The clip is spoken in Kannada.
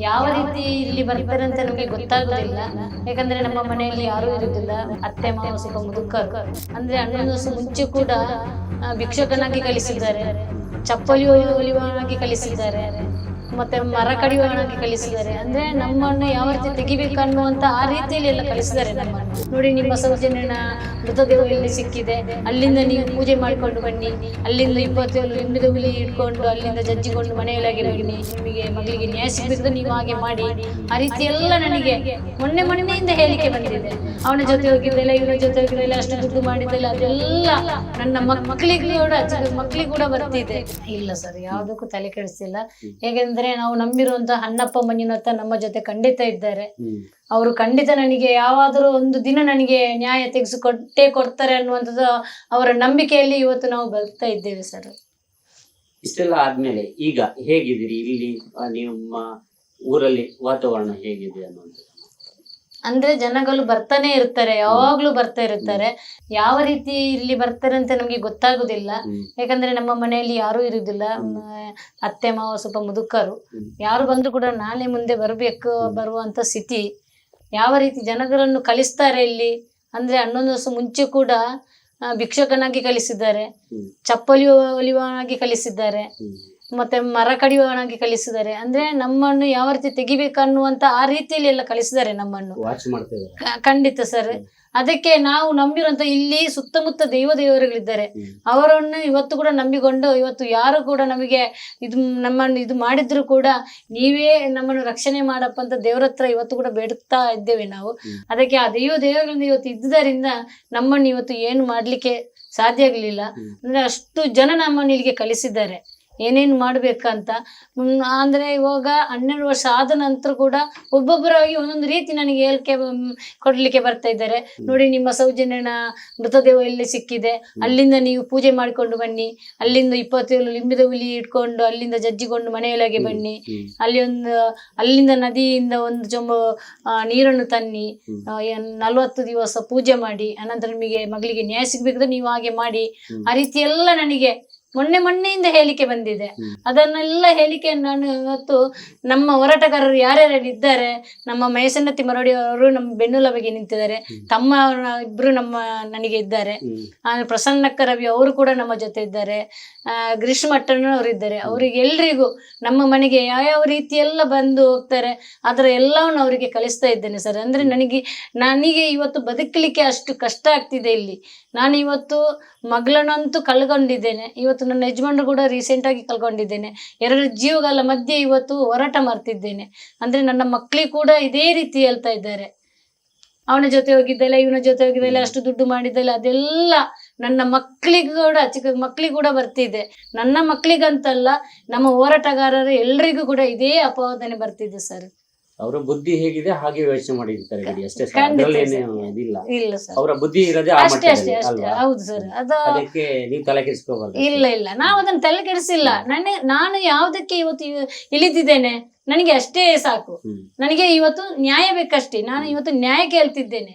ಯಾವ ರೀತಿ ಇಲ್ಲಿ ಬರ್ತಾರೆ ಅಂತ ನಮಗೆ ಗೊತ್ತಾಗೋದಿಲ್ಲ. ಯಾಕಂದ್ರೆ ನಮ್ಮ ಮನೆಯಲ್ಲಿ ಯಾರು ಇರುವುದಿಲ್ಲ ಅತ್ತೆ, ಮಾವ, ಸ್ವಲ್ಪ ಅಂದ್ರೆ ವರ್ಷ ಮುಂಚೆ ಕೂಡ ಭಿಕ್ಷಕನಾಗಿ ಕಲಿಸಿದ್ದಾರೆ ಚಪ್ಪಲಿ ಒಲಿಯುವನಾಗಿ ಕಲಿಸಿದ್ದಾರೆ ಮತ್ತೆ ಮರ ಕಡಿಯುವನಾಗಿ ಕಲಿಸಿದ್ದಾರೆ. ಅಂದ್ರೆ ನಮ್ಮನ್ನು ಯಾವ ರೀತಿ ತೆಗಿಬೇಕು ಅನ್ನುವಂತ ಆ ರೀತಿಯಲ್ಲಿ ಎಲ್ಲ ಕಲಿಸಿದ್ದಾರೆ ನಮ್ಮನ್ನು. ನೋಡಿ, ನಿಮ್ಮ ಸೌಜನ್ಯನ ಮೃತದೇಹ ಇಲ್ಲಿ ಸಿಕ್ಕಿದೆ. ಅಲ್ಲಿಂದ ನೀವು ಪೂಜೆ ಮಾಡಿಕೊಂಡು ಬನ್ನಿ. ಅಲ್ಲಿಂದ ಇಪ್ಪತ್ತೇಳು ಲಿಂಬದ ಹುಲಿ ಇಟ್ಕೊಂಡು ಅಲ್ಲಿಂದ ಜಜ್ಜಿಕೊಂಡು ಮನೆಯೊಳಗೆ ಬನ್ನಿ. ನಿಮಗೆ ಮಗಳಿಗೆ ನ್ಯಾಯ ಸಿಗಬೇಕು ನೀವು ಹಾಗೆ ಮಾಡಿ. ಆ ರೀತಿ ಎಲ್ಲ ನನಗೆ ಮೊನ್ನೆ ಮೊನ್ನೆಯಿಂದ ಹೇಳಿಕೆ ಬಂದಿದೆ. ಅವನ ಜೊತೆ ಹೋಗಿದ್ದೆಲ್ಲ, ಇವನ ಜೊತೆ ಹೋಗಿದ್ದೆಲ್ಲ, ಅಷ್ಟು ದುಡ್ಡು ಮಾಡಿದ್ದೆಲ್ಲ, ಅದೆಲ್ಲ ನನ್ನ ಮಕ್ಕಳಿಗೂ ಕೂಡ ಮಕ್ಕಳಿಗೆ ಕೂಡ ಬರ್ತಿದೆ. ಇಲ್ಲ ಸರ್, ಯಾವುದಕ್ಕೂ ತಲೆ ಕೆಡಿಸಿಲ್ಲ ಹೇಗೆಂದ್ರೆ ನಾವು ನಂಬಿರುವಂತಹ ಅಣ್ಣಪ್ಪ ಮಂಜುನಾಥ ನಮ್ಮ ಜೊತೆ ಖಂಡಿತ ಇದ್ದಾರೆ. ಅವರು ಖಂಡಿತ ನನಗೆ ಯಾವಾದರೂ ಒಂದು ದಿನ ನನಗೆ ನ್ಯಾಯ ತೆಗೆಸಿಕೊಟ್ಟೇ ಕೊಡ್ತಾರೆ ಅನ್ನುವಂಥದ್ದು ಅವರ ನಂಬಿಕೆಯಲ್ಲಿ ಇವತ್ತು ನಾವು ಬರ್ತಾ ಇದ್ದೇವೆ ಸರ್. ಇಷ್ಟೆಲ್ಲ ಆದ್ಮೇಲೆ ಈಗ ಹೇಗಿದ್ದೀರಿ? ಇಲ್ಲಿ ನಿಮ್ಮ ಊರಲ್ಲಿ ವಾತಾವರಣ ಹೇಗಿದೆ ಅನ್ನೋದು. ಅಂದ್ರೆ ಜನಗಳು ಬರ್ತಾನೆ ಇರ್ತಾರೆ ಯಾವಾಗ್ಲೂ ಬರ್ತಾ ಇರ್ತಾರೆ. ಯಾವ ರೀತಿ ಇಲ್ಲಿ ಬರ್ತಾರೆ ಅಂತ ನಮ್ಗೆ ಗೊತ್ತಾಗುದಿಲ್ಲ. ಯಾಕಂದ್ರೆ ನಮ್ಮ ಮನೆಯಲ್ಲಿ ಯಾರು ಇರುದಿಲ್ಲ. ಅತ್ತೆ ಮಾವ ಸ್ವಲ್ಪ ಮುದುಕರು. ಯಾರು ಬಂದ್ರು ಕೂಡ ನಾಳೆ ಮುಂದೆ ಬರ್ಬೇಕು ಬರುವಂತ ಸ್ಥಿತಿ. ಯಾವ ರೀತಿ ಜನಗಳನ್ನು ಕಲಿಸ್ತಾರೆ ಇಲ್ಲಿ? ಅಂದ್ರೆ ಹನ್ನೊಂದು ವರ್ಷ ಮುಂಚೆ ಕೂಡ ಭಿಕ್ಷಕನಾಗಿ ಕಲಿಸಿದ್ದಾರೆ ಚಪ್ಪಲಿ ಒಲಿಯುವನಾಗಿ ಕಲಿಸಿದ್ದಾರೆ ಮತ್ತೆ ಮರ ಕಡಿಯುವವನಾಗಿ ಕಲಿಸಿದ್ದಾರೆ ಅಂದ್ರೆ ನಮ್ಮನ್ನು ಯಾವ ರೀತಿ ತೆಗಿಬೇಕು ಅನ್ನುವಂತ ಆ ರೀತಿಯಲ್ಲಿ ಎಲ್ಲ ಕಲಿಸಿದ್ದಾರೆ ನಮ್ಮನ್ನು. ವಾಚ್ ಕ- ಖಂಡಿತ ಸರ್. ಅದಕ್ಕೆ ನಾವು ನಂಬಿರುವಂತ ಇಲ್ಲಿ ಸುತ್ತಮುತ್ತ ದೈವ ದೇವರುಗಳಿದ್ದಾರೆ. ಅವರನ್ನು ಇವತ್ತು ಕೂಡ ನಂಬಿಕೊಂಡು ಇವತ್ತು ಯಾರು ಕೂಡ ನಮಗೆ ಇದು ನಮ್ಮನ್ನು ಇದು ಮಾಡಿದ್ರು ಕೂಡ ನೀವೇ ನಮ್ಮನ್ನು ರಕ್ಷಣೆ ಮಾಡಪ್ಪ ಅಂತ ದೇವರ ಹತ್ರ ಇವತ್ತು ಕೂಡ ಬೇಡುತ್ತಾ ಇದ್ದೇವೆ ನಾವು. ಅದಕ್ಕೆ ಆ ದೈವ ದೇವರಿಂದ ಇವತ್ತು ಇದ್ದುದರಿಂದ ನಮ್ಮನ್ನು ಇವತ್ತು ಏನು ಮಾಡ್ಲಿಕ್ಕೆ ಸಾಧ್ಯ ಆಗಲಿಲ್ಲ. ಅಂದ್ರೆ ಅಷ್ಟು ಜನ ನಮ್ಮನ್ನು ಇಲ್ಲಿಗೆ ಕಲಿಸಿದ್ದಾರೆ ಏನೇನು ಮಾಡ್ಬೇಕಂತ. ಹ್ಮ್, ಅಂದ್ರೆ ಇವಾಗ ಹನ್ನೆರಡು ವರ್ಷ ಆದ ನಂತರ ಕೂಡ ಒಬ್ಬೊಬ್ಬರಾಗಿ ಒಂದೊಂದು ರೀತಿ ನನಗೆ ಹೇಳಿಕೆ ಕೊಡ್ಲಿಕ್ಕೆ ಬರ್ತಾ ಇದ್ದಾರೆ. ನೋಡಿ ನಿಮ್ಮ ಸೌಜನ್ಯನ ಮೃತದೇಹ ಎಲ್ಲಿ ಸಿಕ್ಕಿದೆ. ಅಲ್ಲಿಂದ ನೀವು ಪೂಜೆ ಮಾಡಿಕೊಂಡು ಬನ್ನಿ. ಅಲ್ಲಿಂದ ಇಪ್ಪತ್ತೇಳು ಲಿಂಬದ ಹುಲಿ ಇಟ್ಕೊಂಡು ಅಲ್ಲಿಂದ ಜಜ್ಜಿಕೊಂಡು ಮನೆಯೊಳಗೆ ಬನ್ನಿ. ಅಲ್ಲಿ ಒಂದು ಅಲ್ಲಿಂದ ನದಿಯಿಂದ ಒಂದು ಜೊಂಬ ನೀರನ್ನು ತನ್ನಿ. ನಲವತ್ತು ದಿವಸ ಪೂಜೆ ಮಾಡಿ. ಅನಂತರ ನಿಮಗೆ ಮಗಳಿಗೆ ನ್ಯಾಯ ಸಿಗ್ಬೇಕಾದ್ರೆ ನೀವು ಹಾಗೆ ಮಾಡಿ. ಆ ರೀತಿ ಎಲ್ಲ ನನಗೆ ಮೊನ್ನೆ ಮೊನ್ನೆಯಿಂದ ಹೇಳಿಕೆ ಬಂದಿದೆ. ಅದನ್ನೆಲ್ಲ ಹೇಳಿಕೆಯನ್ನು ನಾನು ಇವತ್ತು ನಮ್ಮ ಹೋರಾಟಗಾರರು ಯಾರ್ಯಾರು ಇದ್ದಾರೆ ನಮ್ಮ ಮೈಸಣ್ಣತಿ ಮರಡಿ ಅವರು ನಮ್ಮ ಬೆನ್ನುಲ ಬಗ್ಗೆ ನಿಂತಿದ್ದಾರೆ. ತಮ್ಮ ಇಬ್ರು ನಮ್ಮ ನನಗೆ ಇದ್ದಾರೆ. ಪ್ರಸನ್ನಕ್ಕ ರವಿ ಅವರು ಕೂಡ ನಮ್ಮ ಜೊತೆ ಇದ್ದಾರೆ. ಗ್ರೀಷ್ಮ ಅವರು ಇದ್ದಾರೆ. ಅವ್ರಿಗೆ ಎಲ್ರಿಗೂ ನಮ್ಮ ಮನೆಗೆ ಯಾವ್ಯಾವ ರೀತಿಯೆಲ್ಲ ಬಂದು ಹೋಗ್ತಾರೆ ಅದರ ಎಲ್ಲವನ್ನು ಅವರಿಗೆ ಕಲಿಸ್ತಾ ಇದ್ದೇನೆ ಸರ್. ಅಂದ್ರೆ ನನಗೆ ನನಗೆ ಇವತ್ತು ಬದುಕಲಿಕ್ಕೆ ಅಷ್ಟು ಕಷ್ಟ ಆಗ್ತಿದೆ ಇಲ್ಲಿ. ನಾನು ಇವತ್ತು ಮಗಳನ್ನಂತೂ ಕಳ್ಕೊಂಡಿದ್ದೇನೆ. ಇವತ್ತು ನನ್ನ ಯಜಮಾನ್ರು ಕೂಡ ರೀಸೆಂಟ್ ಆಗಿ ಕಳ್ಕೊಂಡಿದ್ದೇನೆ. ಎರಡು ಜೀವಗಳ ಮಧ್ಯೆ ಇವತ್ತು ಹೋರಾಟ ಮಾಡ್ತಿದ್ದೇನೆ. ಅಂದ್ರೆ ನನ್ನ ಮಕ್ಕಳಿಗೆ ಕೂಡ ಇದೇ ರೀತಿ ಹೇಳ್ತಾ ಇದ್ದಾರೆ. ಅವನ ಜೊತೆ ಹೋಗಿದ್ದೆಲ್ಲ, ಇವನ ಜೊತೆ ಹೋಗಿದ್ದಲ್ಲ, ಅಷ್ಟು ದುಡ್ಡು ಮಾಡಿದ್ದೆಲ್ಲ, ಅದೆಲ್ಲ ನನ್ನ ಮಕ್ಕಳಿಗೆ ಕೂಡ, ಚಿಕ್ಕ ಮಕ್ಕಳಿಗೆ ಕೂಡ ಬರ್ತಿದೆ. ನನ್ನ ಮಕ್ಕಳಿಗಂತಲ್ಲ ನಮ್ಮ ಹೋರಾಟಗಾರರು ಎಲ್ರಿಗೂ ಕೂಡ ಇದೇ ಅಪವಾದನೆ ಬರ್ತಿದೆ ಸರ್. ಅವರ ಬುದ್ಧಿ ಹೇಗಿದೆ ಹಾಗೆ ಯೋಚನೆ ಮಾಡಿರ್ತಾರೆ ಬಿಡಿ. ಅಷ್ಟೇ ಸರ್. ಇದಿಲ್ಲ. ಇಲ್ಲ ಸರ್. ಅವರ ಬುದ್ಧಿ ಇರೋದೇ ಆ ಅಷ್ಟೇ ಅಷ್ಟೇ ಮಟ್ಟದಲ್ಲಿ ಅಷ್ಟೇ ಅಲ್ವಾ? ಹೌದು ಸರ್. ಅದು ಅದಕ್ಕೆ ನೀವು ತಲೆ ಕೆಡಿಸ್ಕೋಬಾರ್ದು ಇಲ್ಲ ಇಲ್ಲ. ನಾವು ಅದನ್ನ ತಲೆ ಕೆಡಿಸಿಲ್ಲ. ನನಗೆ ನಾನು ಯಾವ್ದಕ್ಕೆ ಇವತ್ತು ಇಳಿದಿದ್ದೇನೆ? ನನಗೆ ಅಷ್ಟೇ ಸಾಕು. ಹ್ಮ್. ನನಗೆ ಇವತ್ತು ನ್ಯಾಯ ಬೇಕಷ್ಟೇ. ನಾನು ಇವತ್ತು ನ್ಯಾಯ ಕೇಳ್ತಿದ್ದೇನೆ.